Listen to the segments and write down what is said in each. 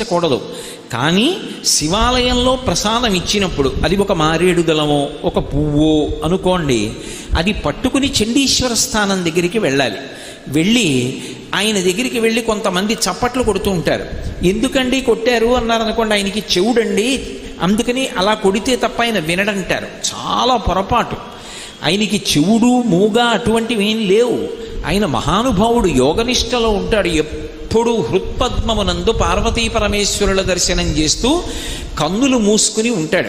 కూడదు కానీ శివాలయంలో ప్రసాదం ఇచ్చినప్పుడు అది ఒక మారేడుదలమో ఒక పువ్వో అనుకోండి అది పట్టుకుని చండీశ్వర స్థానం దగ్గరికి వెళ్ళాలి. వెళ్ళి ఆయన దగ్గరికి వెళ్ళి కొంతమంది చప్పట్లు కొడుతూ ఉంటారు. ఎందుకండి కొట్టారు అన్నారు అనుకోండి ఆయనకి చెవుడండి అందుకని అలా కొడితే తప్ప ఆయన వినడంటారు. చాలా పొరపాటు. ఆయనకి చెవుడు మూగ అటువంటివి ఏం లేవు. ఆయన మహానుభావుడు యోగనిష్టలో ఉంటాడు ఎప్పుడూ హృత్పద్మమునందు పార్వతీ పరమేశ్వరుల దర్శనం చేస్తూ కన్నులు మూసుకుని ఉంటాడు.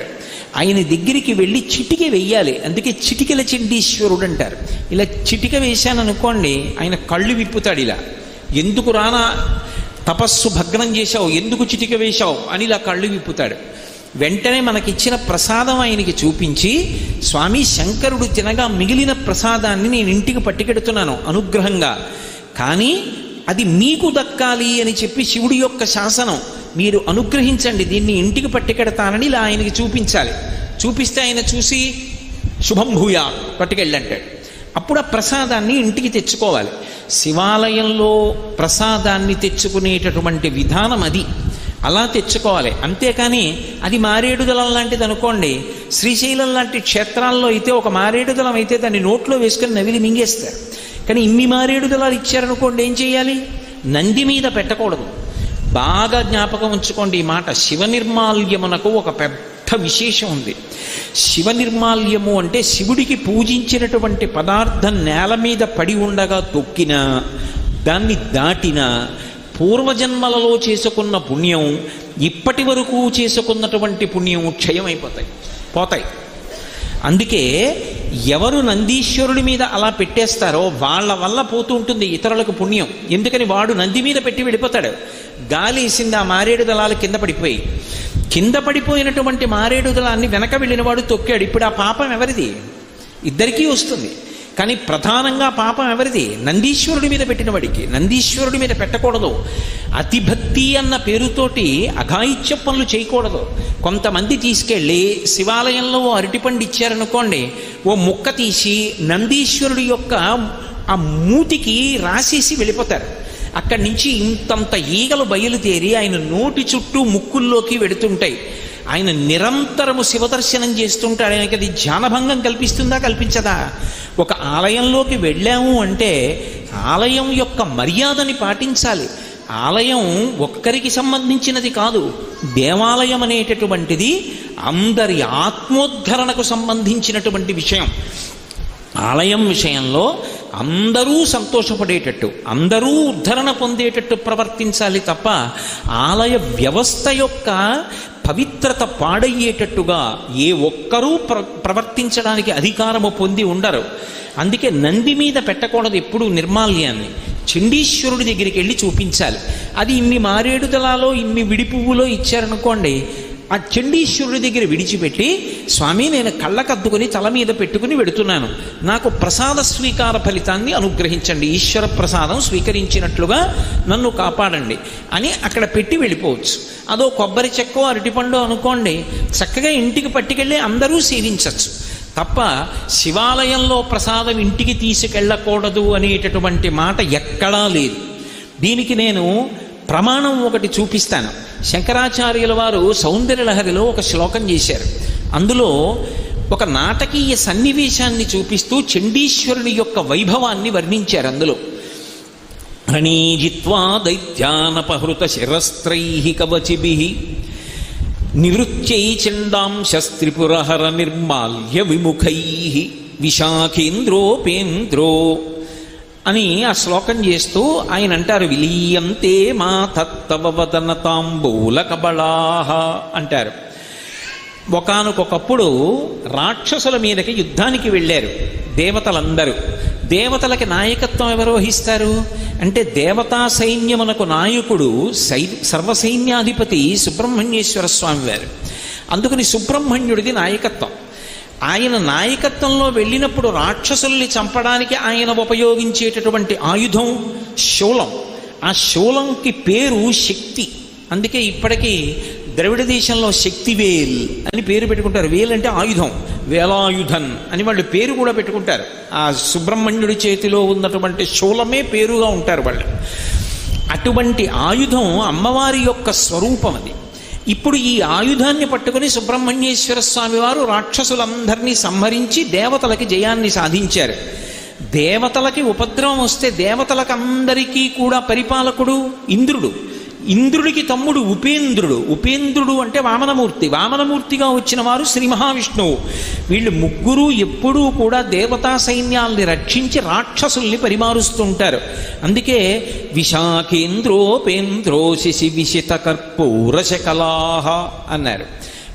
ఆయన దగ్గరికి వెళ్ళి చిటిక వెయ్యాలి అందుకే చిటికల చండీశ్వరుడు అంటారు. ఇలా చిటిక వేశాననుకోండి ఆయన కళ్ళు విప్పుతాడు ఇలా. ఎందుకు రానా? తపస్సు భగ్నం చేశావు. ఎందుకు చిటిక వేశావు? అని ఇలా కళ్ళు విప్పుతాడు. వెంటనే మనకిచ్చిన ప్రసాదం ఆయనకి చూపించి స్వామి శంకరుడు తినగా మిగిలిన ప్రసాదాన్ని నేను ఇంటికి పట్టుకెడుతున్నాను అనుగ్రహంగా. కానీ అది మీకు దక్కాలి అని చెప్పి శివుడి యొక్క శాసనం. మీరు అనుగ్రహించండి దీన్ని ఇంటికి పట్టుకెడతానని ఇలా ఆయనకి చూపించాలి. చూపిస్తే ఆయన చూసి శుభం భూయా పట్టుకెళ్ళంటాడు. అప్పుడు ఆ ప్రసాదాన్ని ఇంటికి తెచ్చుకోవాలి. శివాలయంలో ప్రసాదాన్ని తెచ్చుకునేటటువంటి విధానం అది. అలా తెచ్చుకోవాలి. అంతేకాని అది మారేడుదలం లాంటిది అనుకోండి శ్రీశైలం లాంటి క్షేత్రాల్లో అయితే ఒక మారేడుదలం అయితే దాన్ని నోట్లో వేసుకొని నవిలి మింగేస్తారు. కానీ ఇన్ని మారేడుదలాలు ఇచ్చారనుకోండి ఏం చేయాలి? నంది మీద పెట్టకూడదు. బాగా జ్ఞాపకం ఉంచుకోండి ఈ మాట. శివ నిర్మాల్యమునకు ఒక పెద్ద విశేషం ఉంది. శివ నిర్మాల్యము అంటే శివుడికి పూజించినటువంటి పదార్థం నేల మీద పడి ఉండగా తొక్కినా దాన్ని దాటినా పూర్వజన్మలలో చేసుకున్న పుణ్యం ఇప్పటి వరకు చేసుకున్నటువంటి పుణ్యం క్షయమైపోతాయి పోతాయి. అందుకే ఎవరు నందీశ్వరుడి మీద అలా పెట్టేస్తారో వాళ్ళ వల్ల పోతూ ఉంటుంది ఇతరులకు పుణ్యం. ఎందుకని వాడు నంది మీద పెట్టి వెళ్ళిపోతాడు. గాలి వేసింది ఆ మారేడు దళాలు కింద పడిపోయి. కింద పడిపోయినటువంటి మారేడు దళాన్ని వెనక వెళ్ళిన వాడు తొక్కాడు. ఇప్పుడు ఆ పాపం ఎవరిది? ఇద్దరికీ వస్తుంది. కానీ ప్రధానంగా పాపం ఎవరిది? నందీశ్వరుడి మీద పెట్టిన వాడికి నందీశ్వరుడి మీద పెట్టకూడదు. అతిభక్తి అన్న పేరుతోటి అఘాయిత్య పనులు చేయకూడదు. కొంతమంది తీసుకెళ్ళి శివాలయంలో ఓ అరటిపండు ఇచ్చారనుకోండి ఓ ముక్క తీసి నందీశ్వరుడి యొక్క ఆ మూతికి రాసేసి వెళ్ళిపోతారు. అక్కడి నుంచి ఇంతంత ఈగలు బయలుదేరి ఆయన నోటి చుట్టూ ముక్కుల్లోకి వెడుతుంటాయి. ఆయన నిరంతరము శివదర్శనం చేస్తుంటాడు. ఆయనకి అది ధ్యానభంగం కల్పిస్తుందా కల్పించదా? ఒక ఆలయంలోకి వెళ్ళాము అంటే ఆలయం యొక్క మర్యాదని పాటించాలి. ఆలయం ఒక్కరికి సంబంధించినది కాదు దేవాలయం అనేటటువంటిది అందరి ఆత్మోద్ధరణకు సంబంధించినటువంటి విషయం. ఆలయం విషయంలో అందరూ సంతోషపడేటట్టు అందరూ ఉద్ధరణ పొందేటట్టు ప్రవర్తించాలి తప్ప ఆలయ వ్యవస్థ యొక్క పవిత్రత పాడయ్యేటట్టుగా ఏ ఒక్కరూ ప్ర ప్రవర్తించడానికి అధికారము పొంది ఉండరు. అందుకే నంది మీద పెట్టకూడదు ఎప్పుడు నిర్మాల్యాన్ని. చండీశ్వరుడి దగ్గరికి వెళ్ళి చూపించాలి. అది ఇన్ని మారేడుదలలో ఇన్ని విడిపువ్వులో ఇచ్చారనుకోండి ఆ చండీశ్వరుడి దగ్గర విడిచిపెట్టి స్వామి నేను కళ్ళకద్దుకుని తల మీద పెట్టుకుని వెడుతున్నాను. నాకు ప్రసాద స్వీకార ఫలితాన్ని అనుగ్రహించండి. ఈశ్వర ప్రసాదం స్వీకరించినట్లుగా నన్ను కాపాడండి. అని అక్కడ పెట్టి వెళ్ళిపోవచ్చు. అదో కొబ్బరి చెక్కో అరటిపండు అనుకోండి చక్కగా ఇంటికి పట్టుకెళ్ళి అందరూ సేవించవచ్చు తప్ప శివాలయంలో ప్రసాదం ఇంటికి తీసుకెళ్ళకూడదు అనేటటువంటి మాట ఎక్కడా లేదు. దీనికి నేను ప్రమాణం ఒకటి చూపిస్తాను. శంకరాచార్యుల వారు సౌందర్యలహరిలో ఒక శ్లోకం చేశారు. అందులో ఒక నాటకీయ సన్నివేశాన్ని చూపిస్తూ చండీశ్వరుని యొక్క వైభవాన్ని వర్ణించారు అందులో. ప్రణీజిత్వా దైత్యానపహృత శిరస్త్రై కవచిభి నివృత్యై చండాంశస్త్రిపురహర నిర్మాల్య విముఖై విశాఖేంద్రోపేంద్రో అని ఆ శ్లోకం చేస్తూ ఆయన అంటారు విలీయంతే మా తత్తవ తాంబూల కబళాహ అంటారు. ఒకనకొకప్పుడు రాక్షసుల మీదకి యుద్ధానికి వెళ్ళారు దేవతలందరూ. దేవతలకి నాయకత్వం ఎవరు వహిస్తారు? అంటే దేవతా సైన్యమునకు నాయకుడు సై సర్వసైన్యాధిపతి సుబ్రహ్మణ్యేశ్వర స్వామి వారు. అందుకని సుబ్రహ్మణ్యుడిది నాయకత్వం. ఆయన నాయకత్వంలో వెళ్ళినప్పుడు రాక్షసుల్ని చంపడానికి ఆయన ఉపయోగించేటటువంటి ఆయుధం శూలం. ఆ శూలంకి పేరు శక్తి. అందుకే ఇప్పటికీ ద్రవిడ దేశంలో శక్తివేల్ అని పేరు పెట్టుకుంటారు. వేల్ అంటే ఆయుధం వేలాయుధన్ అని వాళ్ళు పేరు కూడా పెట్టుకుంటారు. ఆ సుబ్రహ్మణ్యుడి చేతిలో ఉన్నటువంటి శూలమే పేరుగా ఉంటారు వాళ్ళు. అటువంటి ఆయుధం అమ్మవారి యొక్క స్వరూపం అది. ఇప్పుడు ఈ ఆయుధాన్ని పట్టుకుని సుబ్రహ్మణ్యేశ్వర స్వామి వారు రాక్షసులందరినీ సంహరించి దేవతలకి జయాన్ని సాధించారు. దేవతలకి ఉపద్రవం వస్తే దేవతలకు అందరికీ కూడా పరిపాలకుడు ఇంద్రుడు. ఇంద్రుడికి తమ్ముడు ఉపేంద్రుడు. ఉపేంద్రుడు అంటే వామనమూర్తి. వామనమూర్తిగా వచ్చిన వారు శ్రీ మహావిష్ణువు. వీళ్ళు ముగ్గురు ఎప్పుడూ కూడా దేవతా సైన్యాల్ని రక్షించి రాక్షసుల్ని పరిమారుస్తుంటారు. అందుకే విశాఖేంద్రోపేంద్రో శశి విశిత కర్పూరశకలాహ అన్నారు.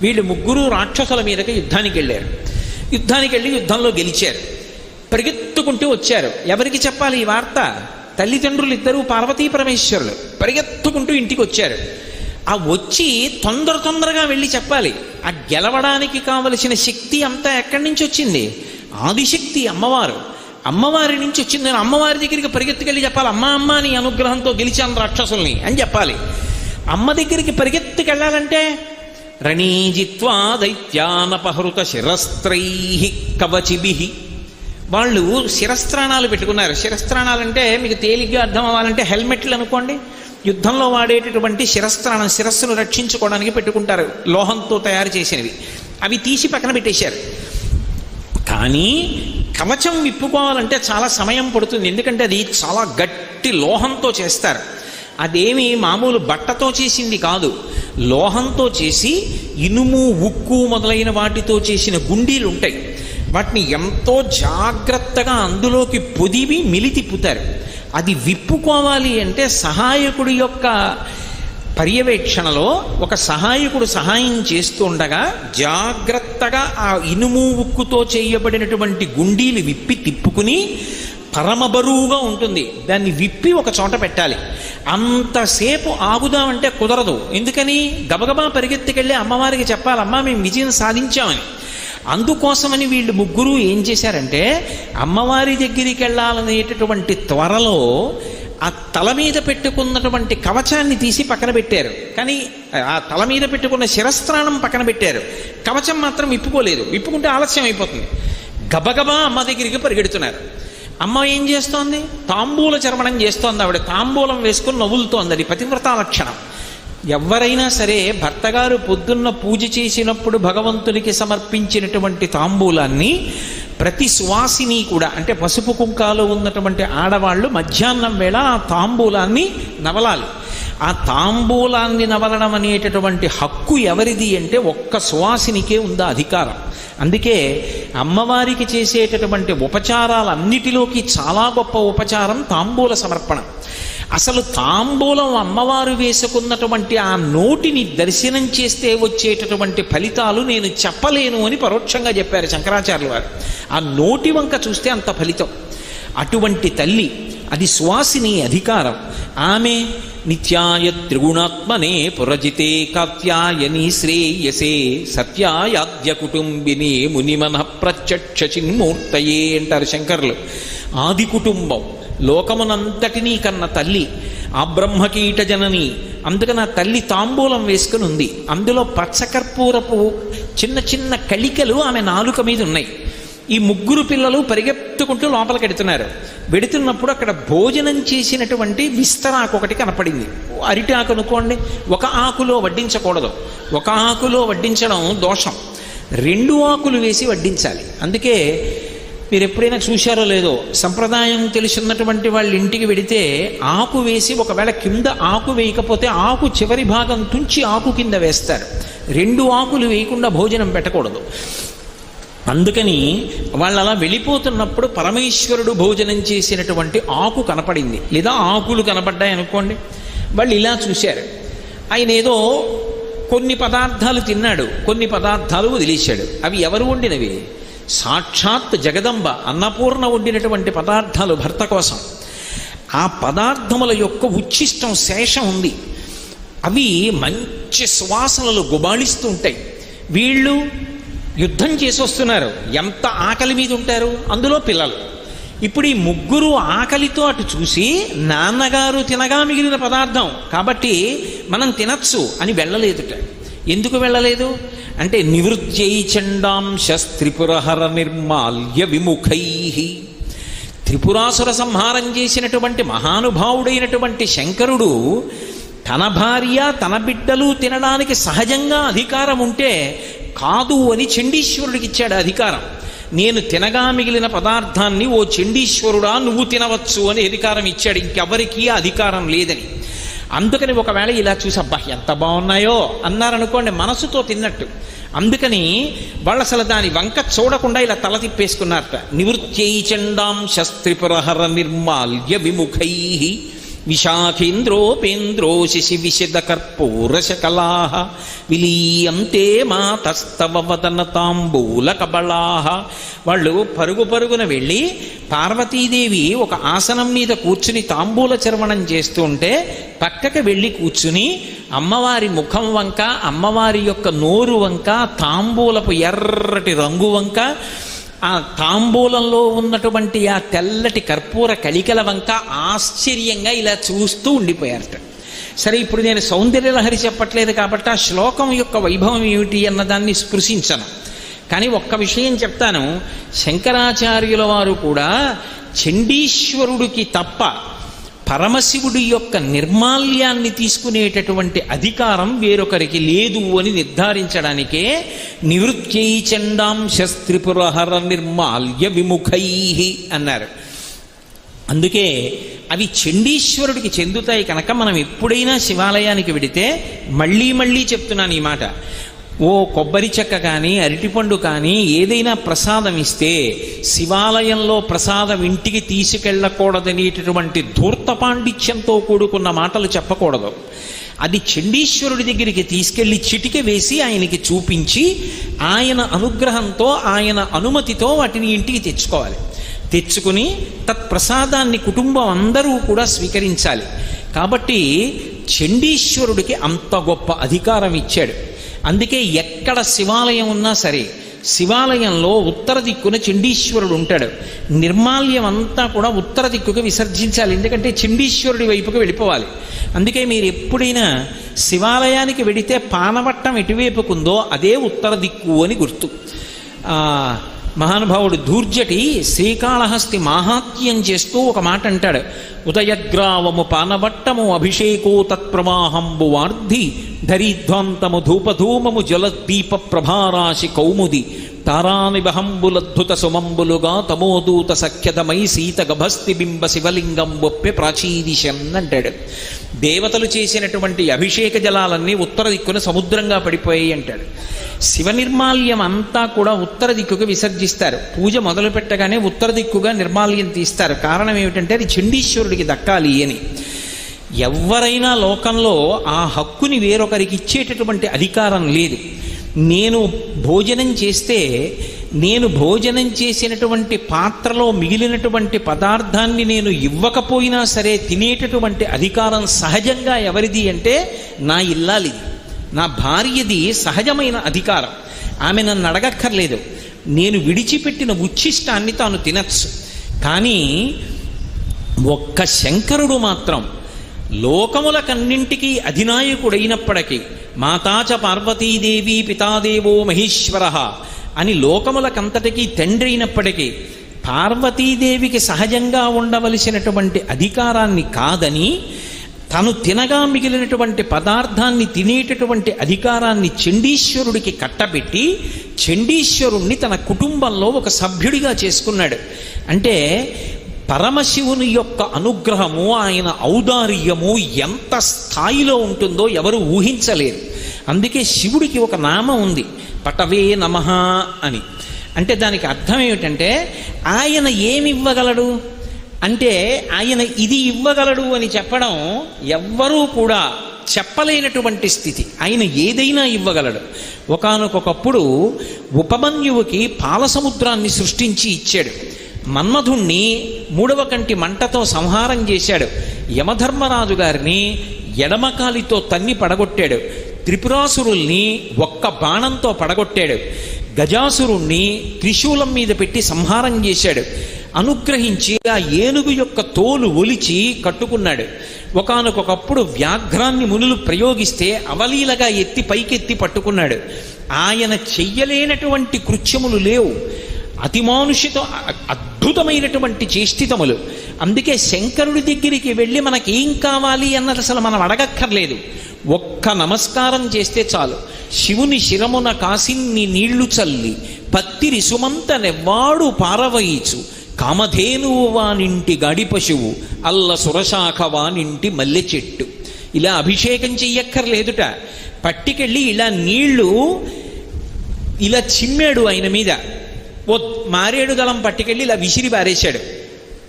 వీళ్ళు ముగ్గురు రాక్షసుల మీదకి యుద్ధానికి వెళ్ళారు యుద్ధానికి వెళ్ళి యుద్ధంలో గెలిచారు. పరిగెత్తుకుంటూ వచ్చారు. ఎవరికి చెప్పాలి ఈ వార్త? తల్లిదండ్రులు ఇద్దరు పార్వతీ పరమేశ్వరులు. పరిగెత్తుకుంటూ ఇంటికి వచ్చారు ఆ వచ్చి తొందర తొందరగా వెళ్ళి చెప్పాలి. ఆ గెలవడానికి కావలసిన శక్తి అంతా ఎక్కడి నుంచి వచ్చింది? ఆదిశక్తి అమ్మవారు. అమ్మవారి నుంచి వచ్చింది. నేను అమ్మవారి దగ్గరికి పరిగెత్తుకెళ్ళి చెప్పాలి. అమ్మ అమ్మ నీ అనుగ్రహంతో గెలిచాను రాక్షసుల్ని అని చెప్పాలి. అమ్మ దగ్గరికి పరిగెత్తుకెళ్ళాలంటే రణీజిత్వా దైత్యానపహృత శిరస్త్రై కవచిభి. వాళ్ళు శిరస్త్రాణాలు పెట్టుకున్నారు. శిరస్త్రాణాలు అంటే మీకు తేలిగ్గా అర్థం అవ్వాలంటే హెల్మెట్లు అనుకోండి. యుద్ధంలో వాడేటటువంటి శిరస్త్రాణం శిరస్సును రక్షించుకోవడానికి పెట్టుకుంటారు. లోహంతో తయారు చేసినవి. అవి తీసి పక్కన పెట్టేశారు. కానీ కవచం విప్పుకోవాలంటే చాలా సమయం పడుతుంది. ఎందుకంటే అది చాలా గట్టి లోహంతో చేస్తారు. అదేమి మామూలు బట్టతో చేసింది కాదు. లోహంతో చేసి ఇనుము ఉక్కు మొదలైన వాటితో చేసిన గుండీలు ఉంటాయి వాటిని ఎంతో జాగ్రత్తగా అందులోకి పొదివి మిలి తిప్పుతారు అది విప్పుకోవాలి అంటే సహాయకుడి యొక్క పర్యవేక్షణలో ఒక సహాయకుడు సహాయం చేస్తూ ఉండగా జాగ్రత్తగా ఆ ఇనుము ఉక్కుతో చేయబడినటువంటి గుండీలు విప్పి తిప్పుకుని పరమ బరువుగా ఉంటుంది. దాన్ని విప్పి ఒక చోట పెట్టాలి. అంతసేపు ఆగుదామంటే కుదరదు. ఎందుకని? గబగబా పరిగెత్తుకెళ్ళి అమ్మవారికి చెప్పాలమ్మా మేము విజయం సాధించామని. అందుకోసమని వీళ్ళు ముగ్గురు ఏం చేశారంటే అమ్మవారి దగ్గరికి వెళ్ళాలనేటటువంటి త్వరలో ఆ తల మీద పెట్టుకున్నటువంటి కవచాన్ని తీసి పక్కన పెట్టారు. కానీ ఆ తల మీద పెట్టుకున్న శిరస్త్రాణం పక్కన పెట్టారు. కవచం మాత్రం విప్పుకోలేదు విప్పుకుంటే ఆలస్యం అయిపోతుంది. గబగబా అమ్మ దగ్గరికి పరిగెడుతున్నారు. అమ్మ ఏం చేస్తోంది? తాంబూల చర్మణం చేస్తోంది ఆవిడ. తాంబూలం వేసుకుని నవ్వులుతోంది అది. పతివ్రతా లక్షణం ఎవరైనా సరే భర్తగారు పొద్దున్న పూజ చేసినప్పుడు భగవంతునికి సమర్పించినటువంటి తాంబూలాన్ని ప్రతి సువాసిని కూడా అంటే పసుపు కుంకాలు ఉన్నటువంటి ఆడవాళ్ళు మధ్యాహ్నం వేళ ఆ తాంబూలాన్ని నవలాలి. ఆ తాంబూలాన్ని నవలడం అనేటటువంటి హక్కు ఎవరిది అంటే ఒక్క సువాసినికే ఉందా అధికారం. అందుకే అమ్మవారికి చేసేటటువంటి ఉపచారాలన్నిటిలోకి చాలా గొప్ప ఉపచారం తాంబూల సమర్పణ. అసలు తాంబూలం అమ్మవారు వేసుకున్నటువంటి ఆ నోటిని దర్శనం చేస్తే వచ్చేటటువంటి ఫలితాలు నేను చెప్పలేను అని పరోక్షంగా చెప్పారు శంకరాచార్యులు వారు. ఆ నోటి వంక చూస్తే అంత ఫలితం. అటువంటి తల్లి అది సువాసిని అధికారం. ఆమె నిత్యాయ త్రిగుణాత్మనే పురజితే కాత్యాయని శ్రేయసే సత్యాయాద్య కుటుంబిని మునిమన ప్రత్యక్ష చిన్మూర్తయే అంటారు శంకర్లు. ఆది కుటుంబం. లోకమునంతటినీ కన్న తల్లి ఆ బ్రహ్మకీట జనని. అందుకని ఆ తల్లి తాంబూలం వేసుకుని ఉంది. అందులో పచ్చకర్పూరపు చిన్న చిన్న కళికలు ఆమె నాలుక మీద ఉన్నాయి. ఈ ముగ్గురు పిల్లలు పరిగెత్తుకుంటూ లోపలికి ఎడుతున్నారు వెడుతున్నప్పుడు అక్కడ భోజనం చేసినటువంటి విస్తరాకు ఒకటి కనపడింది. అరిటి ఆకు అనుకోండి ఒక ఆకులో వడ్డించకూడదు. ఒక ఆకులో వడ్డించడం దోషం. రెండు ఆకులు వేసి వడ్డించాలి. అందుకే మీరు ఎప్పుడైనా చూశారో లేదో సంప్రదాయం తెలుసున్నటువంటి వాళ్ళ ఇంటికి వెడితే ఆకు వేసి ఒకవేళ కింద ఆకు వేయకపోతే ఆకు చివరి భాగం తుంచి ఆకు కింద వేస్తారు. రెండు ఆకులు వేయకుండా భోజనం పెట్టకూడదు. అందుకని వాళ్ళు అలా వెళ్ళిపోతున్నప్పుడు పరమేశ్వరుడు భోజనం చేసినటువంటి ఆకు కనపడింది. లేదా ఆకులు కనపడ్డాయి అనుకోండి. వాళ్ళు ఇలా చూశారు. ఆయన ఏదో కొన్ని పదార్థాలు తిన్నాడు. కొన్ని పదార్థాలు వదిలేశాడు. అవి ఎవరు వండినవి? సాక్షాత్ జగదంబ అన్నపూర్ణ వండినటువంటి పదార్థాలు భర్త కోసం. ఆ పదార్థముల యొక్క ఉచ్ఛిష్టం శేషం ఉంది. అవి మంచి సువాసనలు గుబాళిస్తూ ఉంటాయి. వీళ్ళు యుద్ధం చేసి వస్తున్నారు. ఎంత ఆకలి మీద ఉంటారు? అందులో పిల్లలు. ఇప్పుడు ఈ ముగ్గురు ఆకలితో అటు చూసి నాన్నగారు తినగా మిగిలిన పదార్థం. కాబట్టి మనం తినచ్చు అని వెళ్ళలేదుట. ఎందుకు వెళ్ళలేదు? అంటే నివృత్యై చండాంశ త్రిపురహర నిర్మాల్య విముఖై. త్రిపురాసుర సంహారం చేసినటువంటి మహానుభావుడైనటువంటి శంకరుడు తన భార్య తన బిడ్డలు తినడానికి సహజంగా అధికారం ఉంటే కాదు అని చండీశ్వరుడికి ఇచ్చాడు అధికారం. నేను తినగా మిగిలిన పదార్థాన్ని ఓ చండీశ్వరుడా నువ్వు తినవచ్చు అని అధికారం ఇచ్చాడు. ఇంకెవరికీ అధికారం లేదని. అందుకని ఒకవేళ ఇలా చూసి అబ్బా ఎంత బాగున్నాయో అన్నారనుకోండి మనసుతో తిన్నట్టు. అందుకని వాళ్ళు అసలు దాని వంక చూడకుండా ఇలా తల తిప్పేసుకున్నారట. నివృత్యై చండాం శస్త్రిపురహర నిర్మాల్య విముఖై విశాఖేంద్రోపేంద్రో శిశి విశద కర్పూరశకలా విలీయంతే మాతస్తవ వదన తాంబూల కబళా వాళ్ళు పరుగు పరుగున వెళ్ళి పార్వతీదేవి ఒక ఆసనం మీద కూర్చుని తాంబూల చర్వణం చేస్తూ ఉంటే పక్కకి వెళ్ళి కూర్చుని అమ్మవారి ముఖం వంక అమ్మవారి యొక్క నోరు వంక తాంబూలపు ఎర్రటి రంగు వంక ఆ తాంబూలంలో ఉన్నటువంటి ఆ తెల్లటి కర్పూర కలికల వంక ఆశ్చర్యంగా ఇలా చూస్తూ ఉండిపోయారట. సరే ఇప్పుడు నేను సౌందర్యలహరి చెప్పట్లేదు కాబట్టి ఆ శ్లోకం యొక్క వైభవం ఏమిటి అన్నదాన్ని స్పృశించను. కానీ ఒక్క విషయం చెప్తాను. శంకరాచార్యుల వారు కూడా చండీశ్వరుడికి తప్ప పరమశివుడి యొక్క నిర్మాల్యాన్ని తీసుకునేటటువంటి అధికారం వేరొకరికి లేదు అని నిర్ధారించడానికే నివృత్యై చండాం శస్త్రిపురహర నిర్మాల్య విముఖై అన్నారు. అందుకే అవి చండీశ్వరుడికి చెందుతాయి కనుక మనం ఎప్పుడైనా శివాలయానికి వెడితే మళ్ళీ మళ్ళీ చెప్తున్నాను ఈ మాట. ఓ కొబ్బరి చెక్క కానీ అరటిపండు కానీ ఏదైనా ప్రసాదం ఇస్తే శివాలయంలో ప్రసాదం ఇంటికి తీసుకెళ్ళకూడదనేటటువంటి ధూర్త పాండిత్యంతో కూడుకున్న మాటలు చెప్పకూడదు. అది చండీశ్వరుడి దగ్గరికి తీసుకెళ్ళి చిటిక వేసి ఆయనకి చూపించి ఆయన అనుగ్రహంతో ఆయన అనుమతితో వాటిని ఇంటికి తెచ్చుకోవాలి. తెచ్చుకుని తత్ప్రసాదాన్ని కుటుంబం అందరూ కూడా స్వీకరించాలి. కాబట్టి చండీశ్వరుడికి అంత గొప్ప అధికారం ఇచ్చాడు. అందుకే ఎక్కడ శివాలయం ఉన్నా సరే శివాలయంలో ఉత్తర దిక్కున చండీశ్వరుడు ఉంటాడు. నిర్మాల్యం అంతా కూడా ఉత్తర దిక్కుకు విసర్జించాలి ఎందుకంటే చండీశ్వరుడి వైపుకు వెళ్ళిపోవాలి. అందుకే మీరు ఎప్పుడైనా శివాలయానికి వెడితే పానవట్టం ఎటువైపుకుందో అదే ఉత్తర దిక్కు అని గుర్తు. మహానుభావుడు దూర్జటి శ్రీకాళహస్తి మాహాత్యం చేస్తూ ఒక మాట అంటాడు. ఉదయగ్రావము పానబట్టము అభిషేకో తత్ప్రవాహంబు వార్ధి ధరిధ్వాంతము ధూపధూమము జలదీప ప్రభారాశి కౌముది తారానిబహంబులద్భుత సుమంబులుగా తమోదూత సఖ్యతమై సీత గభస్తి బింబ శివలింగం ఒప్పె ప్రాచీదిశం అంటాడు. దేవతలు చేసినటువంటి అభిషేక జలాలన్నీ ఉత్తర దిక్కున సముద్రంగా పడిపోయాయి అంటాడు. శివ నిర్మాల్యం అంతా కూడా ఉత్తర దిక్కుకు విసర్జిస్తారు. పూజ మొదలు పెట్టగానే ఉత్తర దిక్కుగా నిర్మాల్యం తీస్తారు. కారణం ఏమిటంటే అది చండీశ్వరుడికి దక్కాలి అని. ఎవరైనా లోకంలో ఆ హక్కుని వేరొకరికి ఇచ్చేటటువంటి అధికారం లేదు. నేను భోజనం చేస్తే నేను భోజనం చేసినటువంటి పాత్రలో మిగిలినటువంటి పదార్థాన్ని నేను ఇవ్వకపోయినా సరే తినేటటువంటి అధికారం సహజంగా ఎవరిది అంటే నా ఇల్లాలిది. నా భార్యది సహజమైన అధికారం. ఆమె నన్ను అడగక్కర్లేదు. నేను విడిచిపెట్టిన ఉచ్ఛిష్టాన్ని తాను తినచ్చు. కానీ ఒక్క శంకరుడు మాత్రం లోకములకన్నింటికీ అధినాయకుడైనప్పటికీ మాతాచ పార్వతీదేవి పితాదేవో మహేశ్వర అని లోకములకంతటికీ తండ్రి అయినప్పటికీ పార్వతీదేవికి సహజంగా ఉండవలసినటువంటి అధికారాన్ని కాదని తను తినగా మిగిలినటువంటి పదార్థాన్ని తినేటటువంటి అధికారాన్ని చండీశ్వరుడికి కట్టబెట్టి చండీశ్వరుణ్ణి తన కుటుంబంలో ఒక సభ్యుడిగా చేసుకున్నాడు. అంటే పరమశివుని యొక్క అనుగ్రహము ఆయన ఔదార్యము ఎంత స్థాయిలో ఉంటుందో ఎవరు ఊహించలేరు. అందుకే శివుడికి ఒక నామం ఉంది పటవే నమః అని. అంటే దానికి అర్థం ఏమిటంటే ఆయన ఏమి ఇవ్వగలడు అంటే ఆయన ఇది ఇవ్వగలడు అని చెప్పడం ఎవ్వరూ కూడా చెప్పలేనటువంటి స్థితి. ఆయన ఏదైనా ఇవ్వగలడు. ఒకనకొకప్పుడు ఉపమన్యువుకి పాలసముద్రాన్ని సృష్టించి ఇచ్చాడు. మన్మధుణ్ణి మూడవ కంటి మంటతో సంహారం చేశాడు. యమధర్మరాజు గారిని ఎడమకాలితో తన్ని పడగొట్టాడు. త్రిపురాసురుల్ని ఒక్క బాణంతో పడగొట్టాడు. గజాసురుణ్ణి త్రిశూలం మీద పెట్టి సంహారం చేశాడు. అనుగ్రహించి ఆ ఏనుగు యొక్క తోలు ఒలిచి కట్టుకున్నాడు. ఒకనకొకప్పుడు వ్యాఘ్రాన్ని మునులు ప్రయోగిస్తే అవలీలగా ఎత్తి పైకెత్తి పట్టుకున్నాడు. ఆయన చెయ్యలేనటువంటి కృత్యములు లేవు. అతిమానుషిత అద్భుతమైనటువంటి చేష్టితములు. అందుకే శంకరుడి దగ్గరికి వెళ్ళి మనకి ఏం కావాలి అన్నది అసలు మనం అడగక్కర్లేదు. ఒక్క నమస్కారం చేస్తే చాలు. శివుని శిరమున కాసిన్ని నీళ్ళు చల్లి పత్తిరి సుమంత నెవ్వాడు పారవయిచు. కామధేనువు వానింటి గాడి పశువు అల్ల సురశాఖ వానింటి మల్లె చెట్టు. ఇలా అభిషేకం చెయ్యక్కర్లేదుట. పట్టికెళ్ళి ఇలా నీళ్ళు ఇలా చిమ్మాడు ఆయన మీద. ఓ మారేడు దళం పట్టుకెళ్ళి ఇలా విసిరి పారేశాడు.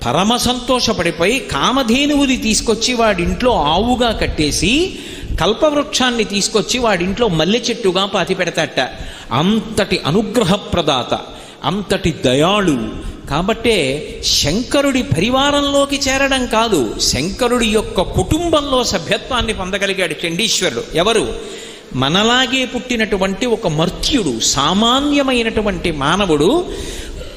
పరమ సంతోషపడిపోయి కామధేనువుని తీసుకొచ్చి వాడింట్లో ఆవుగా కట్టేసి కల్పవృక్షాన్ని తీసుకొచ్చి వాడింట్లో మల్లె చెట్టుగా పాతి పెడతాట. అంతటి అనుగ్రహప్రదాత అంతటి దయాళు. కాబట్టే శంకరుడి పరివారంలోకి చేరడం కాదు శంకరుడి యొక్క కుటుంబంలో సభ్యత్వాన్ని పొందగలిగాడు చండీశ్వరుడు. ఎవరు? మనలాగే పుట్టినటువంటి ఒక మర్త్యుడు సామాన్యమైనటువంటి మానవుడు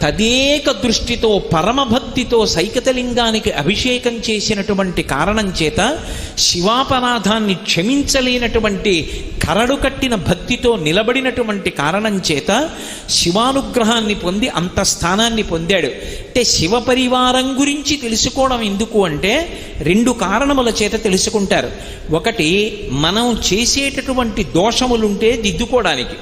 తదేక దృష్టితో పరమభక్తితో సైకతలింగానికి అభిషేకం చేసినటువంటి కారణం చేత శివాపరాధాన్ని క్షమించలేనటువంటి కరడు కట్టిన భక్తితో నిలబడినటువంటి కారణం చేత శివానుగ్రహాన్ని పొంది అంత స్థానాన్ని పొందాడు. అంటే శివ పరివారం గురించి తెలుసుకోవడం ఎందుకు అంటే రెండు కారణముల చేత తెలుసుకుంటారు. ఒకటి మనం చేసేటటువంటి దోషములుంటే దిద్దుకోవడానికి.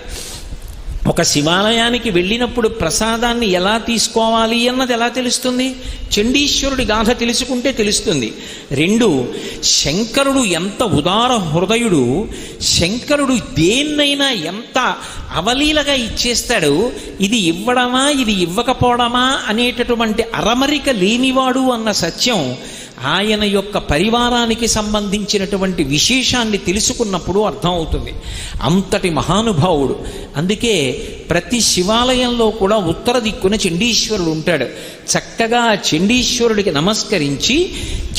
ఒక శివాలయానికి వెళ్ళినప్పుడు ప్రసాదాన్ని ఎలా తీసుకోవాలి అన్నది ఎలా తెలుస్తుంది? చండీశ్వరుడి గాథ తెలుసుకుంటే తెలుస్తుంది. రెండు శంకరుడు ఎంత ఉదార హృదయుడు శంకరుడు దేన్నైనా ఎంత అవలీలగా ఇచ్చేస్తాడు ఇది ఇవ్వడమా ఇది ఇవ్వకపోవడమా అనేటటువంటి అరమరిక లేనివాడు అన్న సత్యం ఆయన యొక్క పరివారానికి సంబంధించినటువంటి విశేషాన్ని తెలుసుకున్నప్పుడు అర్థమవుతుంది. అంతటి మహానుభావుడు. అందుకే ప్రతి శివాలయంలో కూడా ఉత్తర దిక్కున చండీశ్వరుడు ఉంటాడు. చక్కగా చండీశ్వరుడికి నమస్కరించి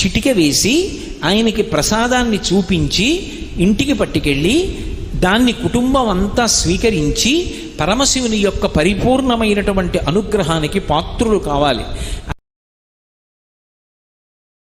చిటిక వేసి ఆయనకి ప్రసాదాన్ని చూపించి ఇంటికి పట్టుకెళ్ళి దాన్ని కుటుంబం అంతా స్వీకరించి పరమశివుని యొక్క పరిపూర్ణమైనటువంటి అనుగ్రహానికి పాత్రులు కావాలి.